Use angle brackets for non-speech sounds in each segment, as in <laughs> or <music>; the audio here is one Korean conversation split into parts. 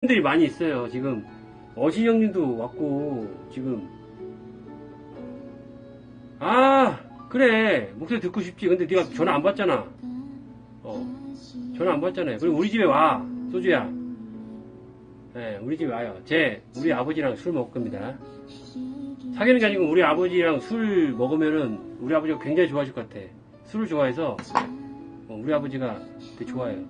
분들이 많이 있어요. 지금 어신 형님도 왔고 지금 아 그래 목소리 듣고 싶지. 근데 네가 전화 안 받잖아. 어 전화 안 받잖아요. 그리고 우리 집에 와 소주야. 네, 우리 집에 와요. 제 우리 아버지랑 술 먹을 겁니다. 사귀는 게 아니고 우리 아버지랑 술 먹으면은 우리 아버지가 굉장히 좋아하실 것 같아. 술을 좋아해서 어, 우리 아버지가 되게 좋아해요.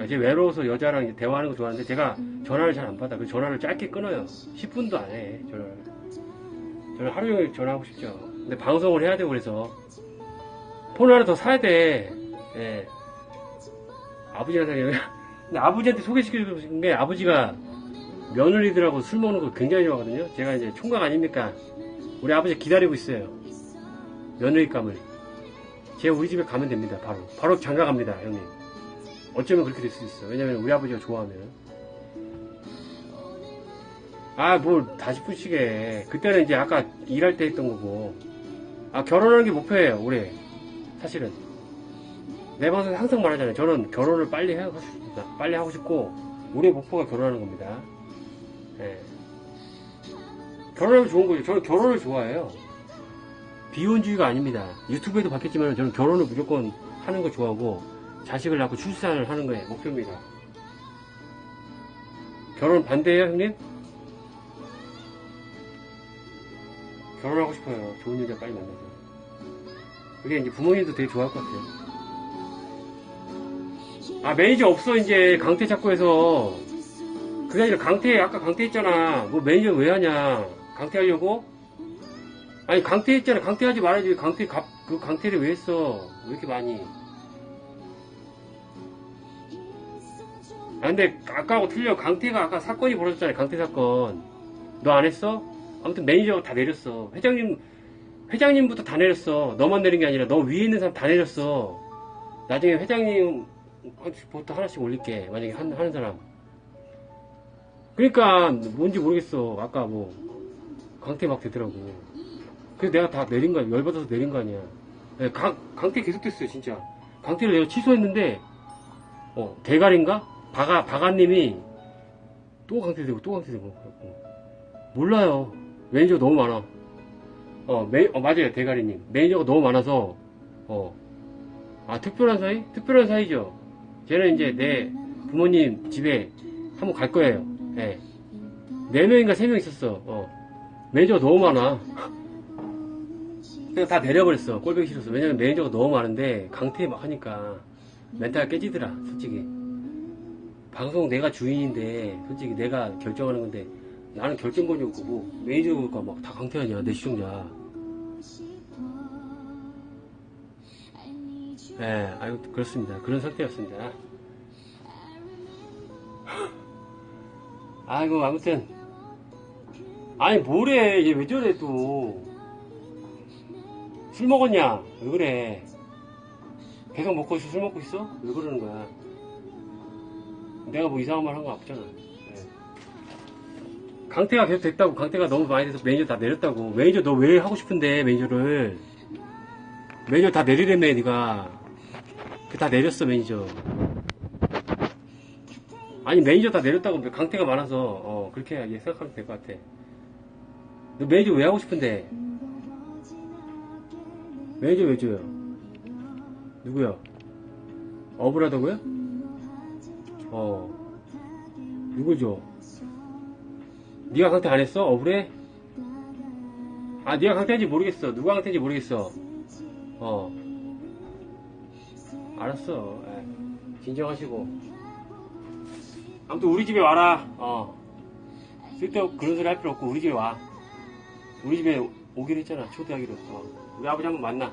아, 제 외로워서 여자랑 이제 대화하는 거 좋아하는데 제가 전화를 잘 안 받아. 그 전화를 짧게 끊어요. 10분도 안 해, 전화를. 저는 하루 종일 전화하고 싶죠. 근데 방송을 해야 되고 그래서 폰 하나 더 사야 돼. 예. <laughs> 근데 아버지한테 소개시켜주고 싶은 게 아버지가 며느리들하고 술 먹는 거 굉장히 좋아하거든요. 제가 이제 총각 아닙니까? 우리 아버지 기다리고 있어요. 며느리감을. 제가 우리 집에 가면 됩니다. 바로. 바로 장가 갑니다, 형님. 어쩌면 그렇게 될 수 있어. 왜냐면 우리 아버지가 좋아하면. 아, 뭘 다시 푸시게. 그때는 이제 아까 일할 때 했던 거고. 아, 결혼하는 게 목표예요, 올해. 사실은. 내 방송에 항상 말하잖아요. 저는 결혼을 빨리 하고 싶습니다. 빨리 하고 싶고, 올해 목표가 결혼하는 겁니다. 예. 결혼하면 좋은 거죠. 저는 결혼을 좋아해요. 비혼주의가 아닙니다. 유튜브에도 봤겠지만 저는 결혼을 무조건 하는 거 좋아하고, 자식을 낳고 출산을 하는 거에 목표입니다. 결혼 반대예요, 형님? 결혼하고 싶어요. 좋은 여자 빨리 만나서. 그게 이제 부모님도 되게 좋아할 것 같아요. 아, 매니저 없어, 이제. 강태 찾고 해서. 그게 아니라 강태, 아까 강태 했잖아. 뭐 매니저 왜 하냐. 강태 하려고? 아니, 강태 했잖아. 강태 하지 말아야지. 강태, 갑, 그 강태를 왜 했어? 왜 이렇게 많이. 아, 근데 아까하고 틀려. 강태가 아까 사건이 벌어졌잖아요. 강태 사건. 너 안 했어? 아무튼 매니저가 다 내렸어. 회장님, 회장님부터 다 내렸어. 너만 내린 게 아니라 너 위에 있는 사람 다 내렸어. 나중에 회장님부터 하나씩 올릴게. 만약에 한, 하는 사람. 그러니까 뭔지 모르겠어. 아까 뭐 강태 막 되더라고. 그래서 내가 다 내린 거야. 열받아서 내린 거 아니야. 네, 강, 강태 계속 됐어요, 진짜. 강태를 내가 취소했는데, 어, 대가리인가? 바가, 바가님이 또 강퇴되고 또 강퇴되고. 어. 몰라요. 매니저가 너무 많아. 어, 매, 어, 맞아요. 대가리님. 매니저가 너무 많아서, 어. 아, 특별한 사이? 특별한 사이죠. 쟤는 이제 내 부모님 집에 한번 갈 거예요. 예. 네 명인가 세 명 있었어. 어. 매니저가 너무 많아. 그냥 다 내려버렸어. 꼴보기 싫어서. 왜냐면 매니저가 너무 많은데, 강퇴 막 하니까, 멘탈 깨지더라, 솔직히. 방송 내가 주인인데, 솔직히 내가 결정하는 건데, 나는 결정권이 없고, 뭐, 매니저가 막 다 강퇴하냐, 내 시청자. 예, 네, 아유, 그렇습니다. 그런 상태였습니다. <laughs> 아이고, 아무튼. 아니, 뭐래. 얘 왜 저래, 또. 술 먹었냐? 왜 그래? 계속 먹고 있어? 술 먹고 있어? 왜 그러는 거야? 내가 뭐 이상한 말 한 거 없잖아. 네. 강태가 계속 됐다고, 강태가 너무 많이 돼서 매니저 다 내렸다고. 매니저 너 왜 하고 싶은데, 매니저를. 매니저 다 내리래매, 니가. 그 다 내렸어, 매니저. 아니, 매니저 다 내렸다고, 강태가 많아서, 어, 그렇게 생각하면 될 것 같아. 너 매니저 왜 하고 싶은데? 매니저 왜 줘요? 누구야? 억울하다고요? 어. 누구 줘? 네가 강퇴 안 했어? 억울해? 아, 네가 강퇴한지 모르겠어. 누가 강퇴인지 모르겠어. 어. 알았어. 에, 진정하시고. 아무튼 우리 집에 와라. 어. 쓸데없고 그런 소리 할 필요 없고 우리 집에 와. 우리 집에 오기로 했잖아. 초대하기로. 어. 우리 아버지 한번 만나.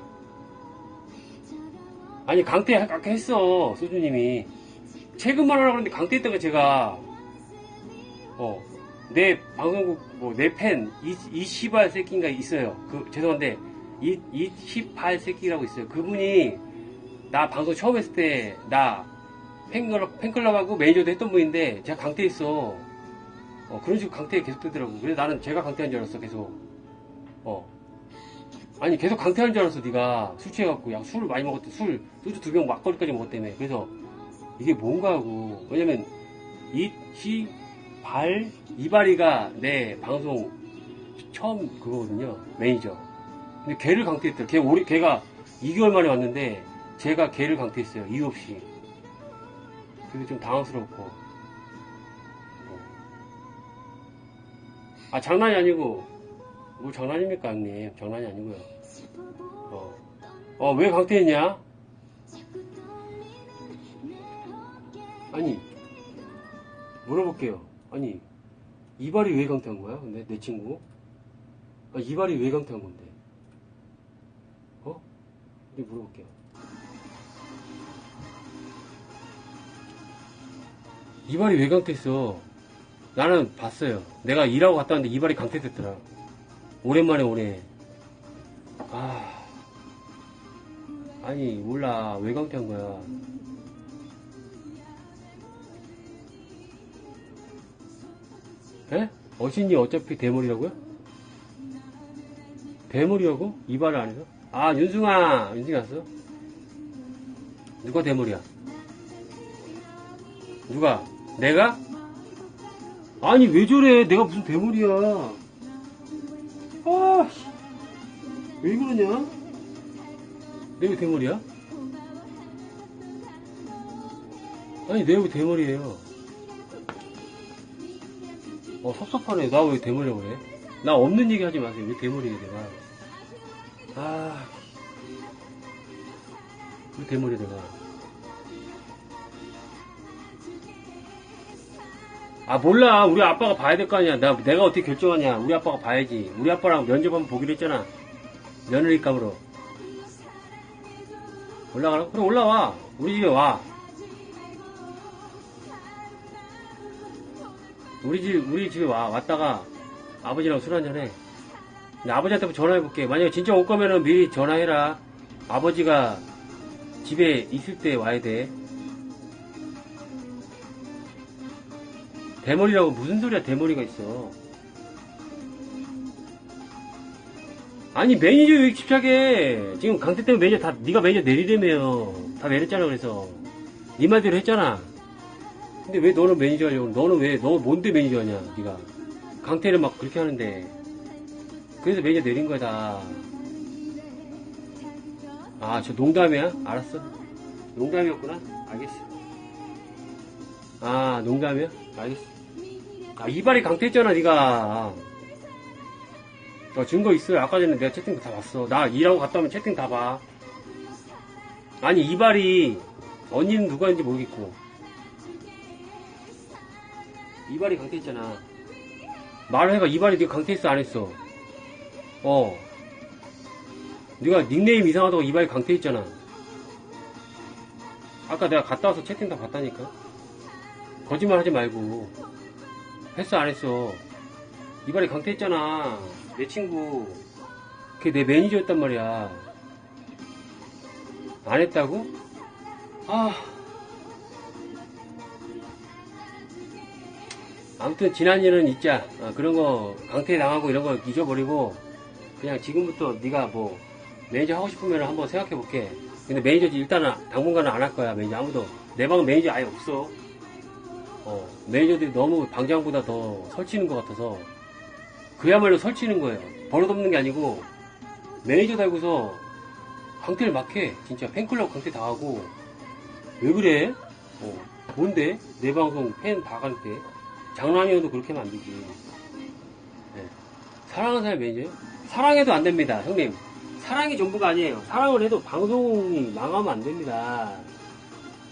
아니 강퇴 아까 했어 소주님이 최근만 하라고 그러는데 강퇴 했다가 제가 어 내 방송국 뭐 내 팬 이 시발 새끼인가 있어요. 그 죄송한데 이, 이 시발 새끼라고 있어요. 그분이 나 방송 처음 했을 때 나 팬클럽, 팬클럽하고 매니저도 했던 분인데 제가 강퇴했어. 어 그런 식으로 강퇴 계속 되더라고. 그래서 나는 제가 강퇴한 줄 알았어 계속. 어. 아니 계속 강퇴한 줄 알았어 네가. 술 취해갖고. 야 술을 많이 먹었대. 술 소주 두 병 막걸리까지 먹었다며. 그래서 이게 뭔가 하고 왜냐면 이시 발 이발이가 내 방송 처음 그거거든요 매니저. 근데 걔를 강퇴했더라. 걔 오래 걔가 2개월 만에 왔는데 제가 걔를 강퇴했어요 이유 없이. 그게 좀 당황스럽고. 어. 아 장난이 아니고. 뭐 장난입니까 형님? 장난이 아니고요. 어. 어, 왜 강퇴했냐? 아니, 물어볼게요. 아니, 이발이 왜 강퇴한 거야? 근데 내 친구? 아, 이발이 왜 강퇴한 건데? 어? 근데 물어볼게요. 이발이 왜 강퇴했어? 나는 봤어요. 내가 일하고 갔다 왔는데 이발이 강퇴됐더라. 오랜만에 오네. 아. 아니 몰라 왜 강퇴한 거야 에? 어신이 어차피 대머리라고요? 대머리라고? 이발을 안 해서? 아 윤승아 윤승이 왔어? 누가 대머리야? 누가? 내가? 아니 왜 저래 내가 무슨 대머리야 아, 씨. 왜 그러냐? 내왜 대머리야? 아니 내왜 대머리예요? 어 섭섭하네. 나 왜 대머리라고 그래? 나 없는 얘기 하지 마세요. 왜 대머리야 내가? 아... 왜 대머리 내가? 아 몰라. 우리 아빠가 봐야 될 거 아니야. 나, 내가 어떻게 결정하냐. 우리 아빠가 봐야지. 우리 아빠랑 면접 한번 보기로 했잖아. 며느리감으로. 올라가라고? 그럼 올라와. 우리 집에 와. 우리 집, 우리 집에 와. 왔다가 아버지랑 술 한잔해. 아버지한테 전화해볼게. 만약에 진짜 올 거면은 미리 전화해라. 아버지가 집에 있을 때 와야 돼. 대머리라고 무슨 소리야, 대머리가 있어. 아니 매니저 왜 집착해 지금 강태 때문에 매니저 다 네가 매니저 내리래며 다 내렸잖아 그래서 네 말대로 했잖아 근데 왜 너는 매니저 하려고 너는 왜 너 뭔데 매니저 하냐 네가 강태를 막 그렇게 하는데 그래서 매니저 내린 거다 아 저 농담이야? 알았어 농담이었구나 알겠어 아 농담이야? 알겠어 아 이발이 강태했잖아 네가 어, 증거 있어요. 아까 전에 내가 채팅 다 봤어. 나 일하고 갔다 오면 채팅 다 봐. 아니, 이발이, 언니는 누가인지 모르겠고. 이발이 강퇴했잖아. 말을 해봐. 이발이 네가 강퇴했어, 안 했어? 어. 네가 닉네임 이상하다고 이발이 강퇴했잖아. 아까 내가 갔다 와서 채팅 다 봤다니까. 거짓말 하지 말고. 했어, 안 했어? 이발이 강퇴했잖아. 내 친구. 그게 내 매니저였단 말이야. 안 했다고? 아. 아무튼 지난 일은 잊자. 아, 그런 거 강퇴 당하고 이런 거 잊어버리고 그냥 지금부터 네가 뭐 매니저 하고 싶으면 한번 생각해 볼게. 근데 매니저 일단은 당분간은 안 할 거야. 매니저 아무도 내 방은 매니저 아예 없어. 어, 매니저들이 너무 방장보다 더 설치는 것 같아서 그야말로 설치는 거예요. 버릇없는 게 아니고 매니저 달고서 강퇴를 막 해. 진짜 팬클럽 강퇴 다 하고 왜 그래? 어, 뭔데? 내 방송 팬다 강퇴. 장난이어도 그렇게 되지. 네. 사랑하는 사람 매니저요? 사랑해도 안 됩니다, 형님. 사랑이 전부가 아니에요. 사랑을 해도 방송이 망하면 안 됩니다.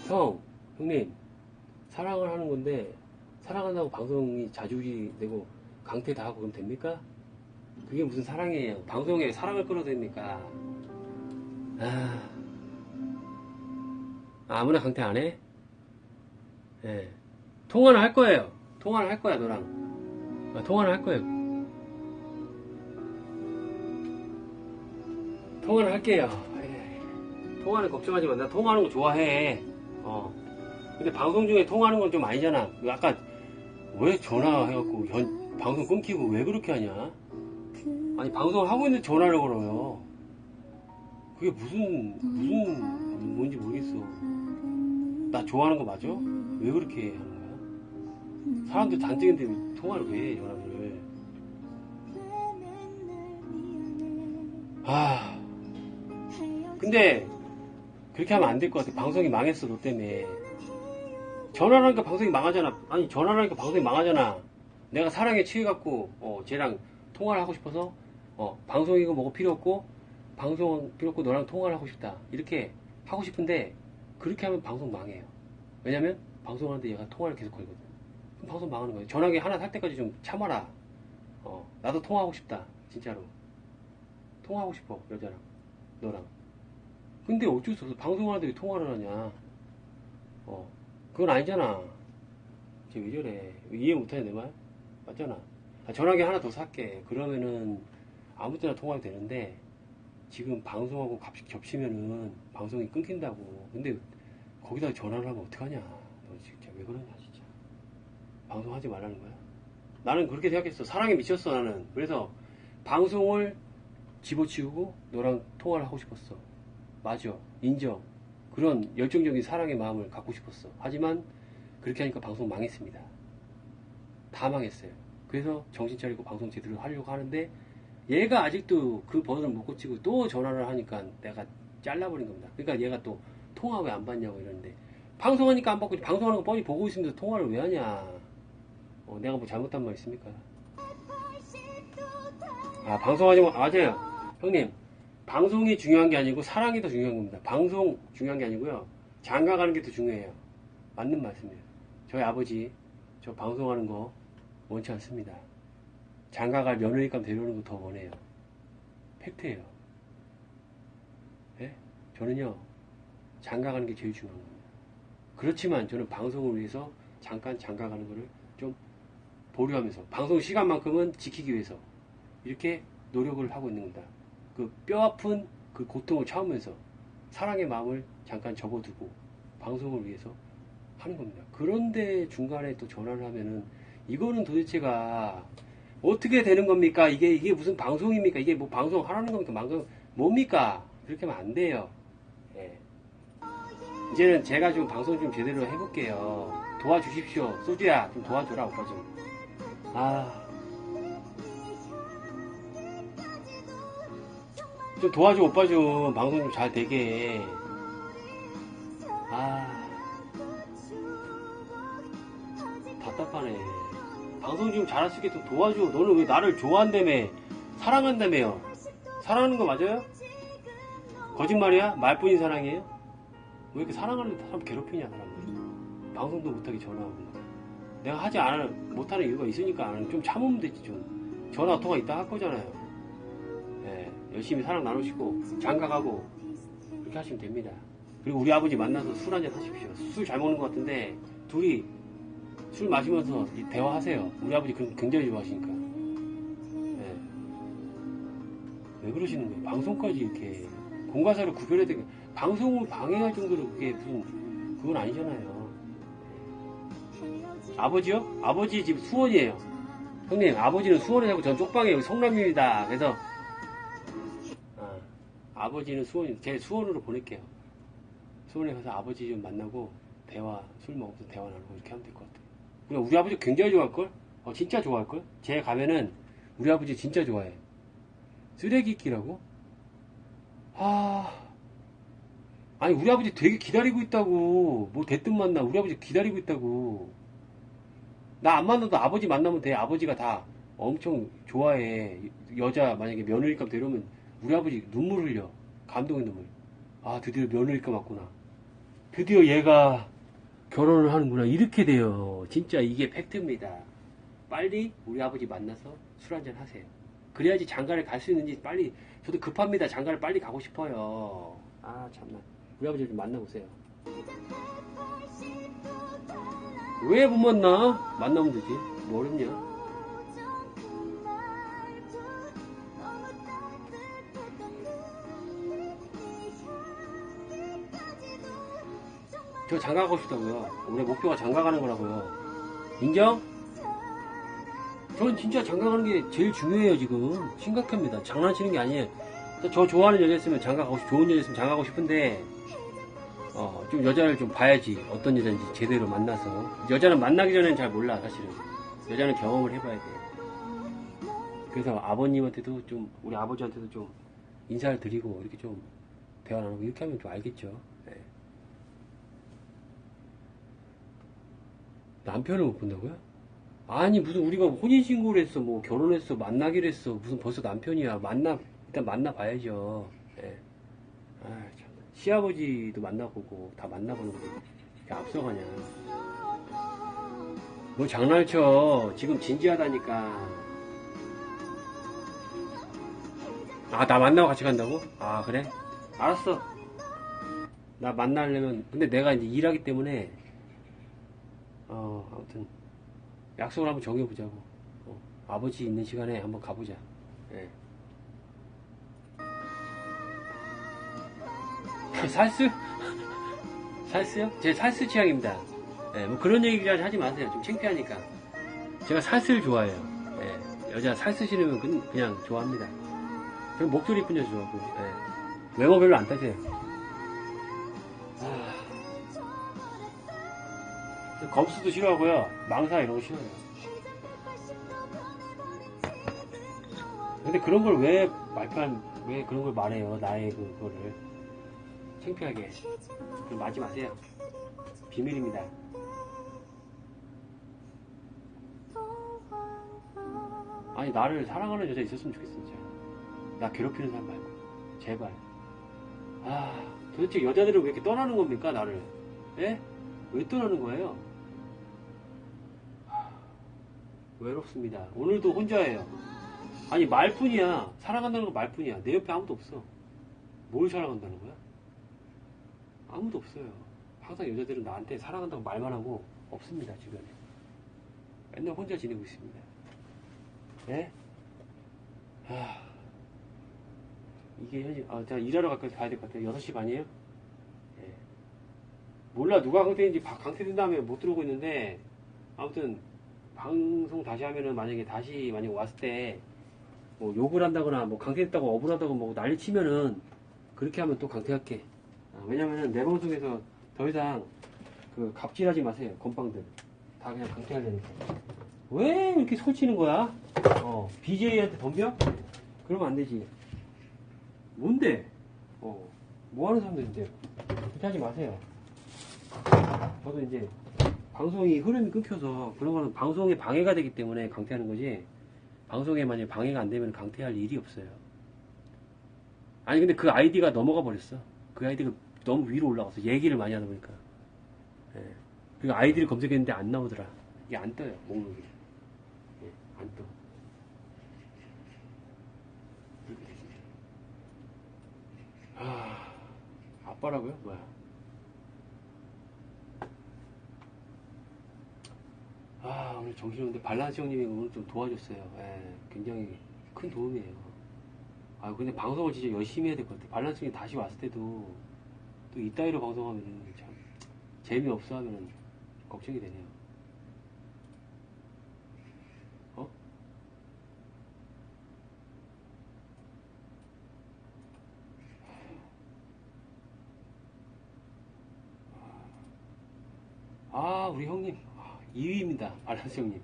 형, 형님. 사랑을 하는 건데 사랑한다고 방송이 자주지 되고 강퇴 다 하고 그럼 됩니까? 그게 무슨 사랑이에요? 방송에 사랑을 끌어도 됩니까? 아, 아무나 강퇴 안 해? 예. 통화는 할 거예요. 통화는 할 거야, 너랑. 아, 통화는 할 거예요. 통화는 할게요. 예. 통화는 걱정하지 마. 나 통화하는 거 좋아해. 어. 근데 방송 중에 통화하는 건 좀 아니잖아. 아까 왜 전화해갖고 연- 방송 끊기고 왜 그렇게 하냐? 아니 방송을 하고 있는데 전화를 걸어요. 그게 무슨 무슨 뭔지 모르겠어. 나 좋아하는 거 맞아? 왜 그렇게 거야? 사람들 단증인데 왜 통화를 왜 해, 전화를. 아, 근데 그렇게 하면 안 될 것 같아. 방송이 망했어, 너 때문에. 전화를 하니까 방송이 망하잖아. 아니, 전화를 하니까 방송이 망하잖아. 내가 사랑에 취해갖고, 어, 쟤랑 통화를 하고 싶어서, 어, 방송이고 뭐고 필요 없고, 방송 필요 없고 너랑 통화를 하고 싶다. 이렇게 하고 싶은데, 그렇게 하면 방송 망해요. 왜냐면, 방송하는데 얘가 통화를 계속 걸거든. 방송 망하는 거예요. 전화기 하나 살 때까지 좀 참아라. 어, 나도 통화하고 싶다. 진짜로. 통화하고 싶어, 여자랑. 너랑. 근데 어쩔 수 없어. 방송하는데 왜 통화를 하냐. 어, 그건 아니잖아. 쟤 왜 저래. 이해 못하냐, 내 말? 맞잖아. 아, 전화기 하나 더 살게. 그러면은 아무 때나 통화가 되는데 지금 방송하고 겹, 겹치면은 방송이 끊긴다고. 근데 거기다 전화를 하면 어떡하냐. 너 진짜 왜 그러냐. 방송하지 말라는 거야. 나는 그렇게 생각했어. 사랑에 미쳤어, 나는. 그래서 방송을 집어치우고 너랑 통화를 하고 싶었어. 맞아. 인정. 그런 열정적인 사랑의 마음을 갖고 싶었어. 하지만 그렇게 하니까 방송 망했습니다. 다 망했어요. 그래서 정신 차리고 방송 제대로 하려고 하는데 얘가 아직도 그 버릇을 못 고치고 또 전화를 하니까 내가 잘라버린 겁니다. 그러니까 얘가 또 통화 왜 안 받냐고 이러는데 방송하니까 안 받고 방송하는 거 뻔히 보고 있으면서 통화를 왜 하냐. 어, 내가 뭐 잘못한 말 있습니까? 아, 방송하지 마. 맞아요. 형님, 방송이 중요한 게 아니고 사랑이 더 중요한 겁니다. 방송 중요한 게 아니고요. 장가 가는 게 더 중요해요. 맞는 말씀이에요. 저희 아버지, 저 방송하는 거 원치 않습니다. 장가 갈 며느리감 데려오는 거 더 원해요. 팩트예요. 예? 저는요, 장가 가는 게 제일 중요한 겁니다. 그렇지만 저는 방송을 위해서 잠깐 장가 가는 거를 좀 보류하면서 방송 시간만큼은 지키기 위해서 이렇게 노력을 하고 있는 겁니다. 그 뼈아픈 그 고통을 참으면서 사랑의 마음을 잠깐 접어두고 방송을 위해서 하는 겁니다. 그런데 중간에 또 전화를 하면은 이거는 도대체가 어떻게 되는 겁니까? 이게 이게 무슨 방송입니까? 이게 뭐 방송 하라는 겁니까? 방송 뭡니까? 그렇게 하면 안 돼요. 예. 이제는 제가 좀 방송 좀 제대로 해볼게요. 도와주십시오. 소주야 좀 도와줘라 오빠 좀. 아. 좀 도와줘 오빠 좀. 방송 좀 잘 되게. 아. 답답하네. 방송 좀 잘할 수 있게 좀 도와줘. 너는 왜 나를 좋아한다며? 사랑한다며요. 사랑하는 거 맞아요? 거짓말이야? 말뿐인 사랑이에요? 왜 이렇게 사랑하는 사람 괴롭히냐 사람들 방송도 못하게 전화하고 내가 하지 않아 못하는 이유가 있으니까. 좀 참으면 되지 좀 전화 통화 이따 할 거잖아요 예, 열심히 사랑 나누시고 장가 가고 그렇게 하시면 됩니다. 그리고 우리 아버지 만나서 술 한잔 하십시오. 술 잘 먹는 것 같은데 둘이 술 마시면서 이 대화하세요. 우리 아버지 거 굉장히 좋아하시니까. 예. 왜 그러시는 거예요? 방송까지 이렇게 공과사를 구별해야 되게 방송을 방해할 정도로 그게 무슨 그건 아니잖아요. 아버지요? 아버지 집 수원이에요. 형님, 아버지는 수원에 살고 전 쪽방에 성남입니다. 그래서 아, 아버지는 수원, 제 수원으로 보낼게요. 수원에 가서 아버지 좀 만나고 대화, 술 먹어서 대화 나누고 이렇게 하면 될 것 같아요. 그냥 우리 아버지 굉장히 좋아할 걸? 어, 진짜 좋아할 걸? 제 가면은 우리 아버지 진짜 좋아해. 쓰레기 끼라고? 아, 아니 우리 아버지 되게 기다리고 있다고. 뭐 대뜸 만나. 우리 아버지 기다리고 있다고. 나 안 만나도 아버지 만나면 돼. 아버지가 다 엄청 좋아해. 여자 만약에 며느리감 데려오면 우리 아버지 눈물 흘려. 감동의 눈물. 아 드디어 며느리감 왔구나. 드디어 얘가 결혼을 하는구나. 이렇게 돼요. 진짜 이게 팩트입니다. 빨리 우리 아버지 만나서 술 한잔 하세요. 그래야지 장가를 갈 수 있는지 빨리 저도 급합니다. 장가를 빨리 가고 싶어요. 아 참나. 우리 아버지 좀 만나보세요. 왜 못 만나? 만나면 되지. 뭐 어렵냐? 저 장가 가고 싶다고요. 올해 목표가 장가 가는 거라고요. 인정? 전 진짜 장가 가는 게 제일 중요해요, 지금. 심각합니다. 장난치는 게 아니에요. 저 좋아하는 여자 있으면 장가 가고 싶, 좋은 여자 있으면 장가 가고 싶은데, 어, 좀 여자를 좀 봐야지. 어떤 여자인지 제대로 만나서. 여자는 만나기 전에는 잘 몰라, 사실은. 여자는 경험을 해봐야 돼. 그래서 아버님한테도 좀, 우리 아버지한테도 좀 인사를 드리고, 이렇게 좀 대화 나누고, 이렇게 하면 좀 알겠죠. 네. 남편을 못 본다고요? 아니, 무슨 우리가 혼인신고를 했어, 뭐 결혼했어, 만나기로 했어. 무슨 벌써 남편이야. 만나, 일단 만나봐야죠. 예. 아, 참. 시아버지도 만나보고 다 만나보는 거지. 왜 앞서가냐. 뭐 장난을 쳐. 지금 진지하다니까. 아, 나 만나고 같이 간다고? 아, 그래? 알았어. 나 만나려면, 근데 내가 이제 일하기 때문에, 어, 아무튼, 약속을 한번 정해보자고. 어, 아버지 있는 시간에 한번 가보자. 예. 살수? 살수요? 제 살수 취향입니다. 예, 뭐 그런 얘기까지 하지 마세요. 좀 창피하니까. 제가 살수를 좋아해요. 예, 여자 살수 싫으면 그- 그냥 좋아합니다. 저는 목소리 여자 좋아하고, 예. 외모 별로 안 따져요. 아. 저 검수도 싫어하고요. 망사 이런 거 싫어해요. 근데 그런 걸 왜 말판, 왜 그런 걸 말해요. 나의 그거를. 창피하게. 그럼 맞지 마세요. 비밀입니다. 아니, 나를 사랑하는 여자 있었으면 좋겠어, 진짜. 나 괴롭히는 사람 말고. 제발. 아, 도대체 여자들은 왜 이렇게 떠나는 겁니까, 나를? 예? 왜 떠나는 거예요? 하, 외롭습니다. 오늘도 혼자예요. 아니, 말뿐이야. 사랑한다는 건 말뿐이야. 내 옆에 아무도 없어. 뭘 사랑한다는 거야? 아무도 없어요. 항상 여자들은 나한테 사랑한다고 말만 하고 없습니다, 주변에. 맨날 혼자 지내고 있습니다. 예? 하... 이게 현실, 아, 제가 일하러 갈까 가야 될 것 같아요. 6시 반이에요? 예. 몰라, 누가 강태인지 바- 강태된 다음에 못 들어오고 있는데, 아무튼, 방송 다시 하면은 만약에 다시 만약에 왔을 때, 뭐 욕을 한다거나, 뭐 강태됐다고 억울하다고 뭐 난리 치면은, 그렇게 하면 또 강태할게. 아, 왜냐면은 내 방송에서 더 이상 그 갑질하지 마세요. 건빵들. 다 그냥 강퇴하려니까. 왜 이렇게 설치는 거야? 어, BJ한테 덤벼? 그러면 안 되지. 뭔데? 어, 뭐 하는 사람들인데요? 그렇게 하지 마세요. 저도 이제 방송이 흐름이 끊겨서 그런 거는 방송에 방해가 되기 때문에 강퇴하는 거지. 방송에 만약에 방해가 안 되면 강퇴할 일이 없어요. 아니 근데 그 아이디가 넘어가 버렸어. 그 아이디가 너무 위로 올라가서 얘기를 많이 하다 보니까. 예. 그 아이디를 검색했는데 안 나오더라. 이게 안 떠요 목록이. 예, 안 떠. 아, 아빠라고요? 뭐야? 아, 오늘 정신없는데 발란스 형님이 오늘 좀 도와줬어요. 예, 굉장히 큰 도움이에요. 아, 근데 방송을 진짜 열심히 해야 될 것 같아. 발란스 형이 다시 왔을 때도 또 이따위로 방송하면 참 재미없어 하면 걱정이 되네요. 어? 아, 우리 형님. 2위입니다. 발란스 형님.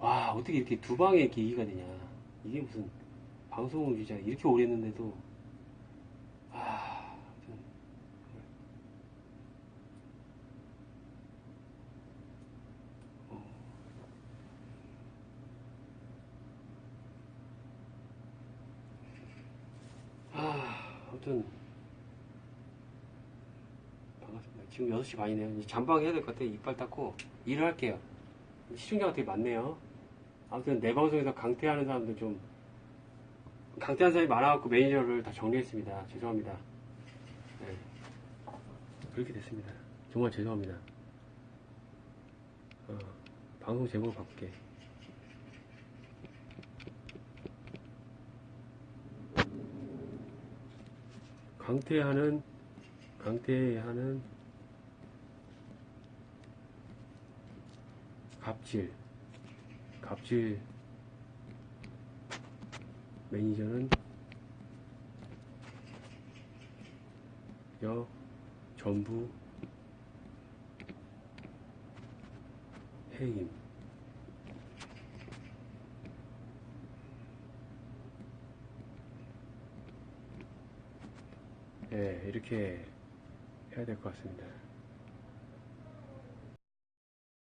와, 어떻게 이렇게 두 방에 이렇게 2위가 되냐. 이게 무슨 방송을 진짜 이렇게 오래 했는데도 아, 좀 어. 아, 아무튼 반갑습니다. 지금 6시 반이네요. 이제 잠방 해야 될 것 같아요. 이빨 닦고 일을 할게요. 시청자가 되게 많네요. 아무튼 내 방송에서 강퇴하는 사람들 좀 강퇴한 사람이 많아갖고 매니저를 다 정리했습니다. 죄송합니다. 네. 그렇게 됐습니다. 정말 죄송합니다. 어, 방송 제목을 바꿀게. 강퇴하는 강퇴하는 갑질 갑질 매니저는 여 전부 해임. 예, 이렇게 해야 될 것 같습니다.